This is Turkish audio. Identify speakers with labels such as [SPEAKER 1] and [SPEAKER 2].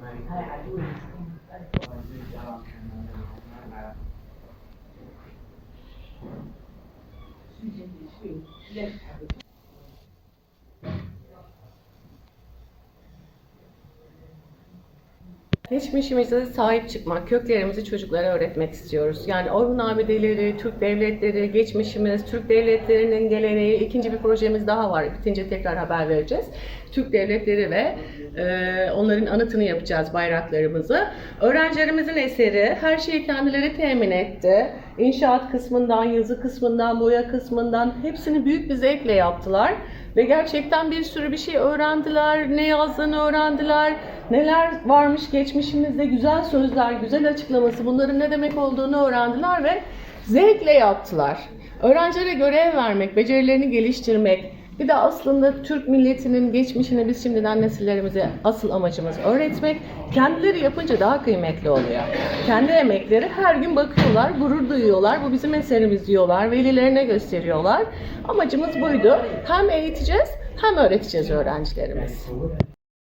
[SPEAKER 1] 买菜还是，Geçmişimize sahip çıkmak, köklerimizi çocuklara öğretmek istiyoruz. Yani Orhun abideleri, Türk devletleri, geçmişimiz, Türk devletlerinin geleneği, ikinci bir projemiz daha var. Bitince tekrar haber vereceğiz. Türk devletleri ve e, onların anıtını yapacağız bayraklarımızı. Öğrencilerimizin eseri her şeyi kendileri temin etti. İnşaat kısmından, yazı kısmından, boya kısmından hepsini büyük bir zevkle yaptılar. Ve gerçekten bir sürü bir şey öğrendiler, ne yazdığını öğrendiler, neler varmış geçmişimizde, güzel sözler, güzel açıklaması, bunların ne demek olduğunu öğrendiler ve zevkle yaptılar. Öğrencilere görev vermek, becerilerini geliştirmek, bir de aslında Türk milletinin geçmişini biz şimdiden nesillerimize asıl amacımız öğretmek. Kendileri yapınca daha kıymetli oluyor. Kendi emekleri her gün bakıyorlar, gurur duyuyorlar. Bu bizim eserimiz diyorlar, velilerine gösteriyorlar. Amacımız buydu. Hem eğiteceğiz hem öğreteceğiz öğrencilerimiz.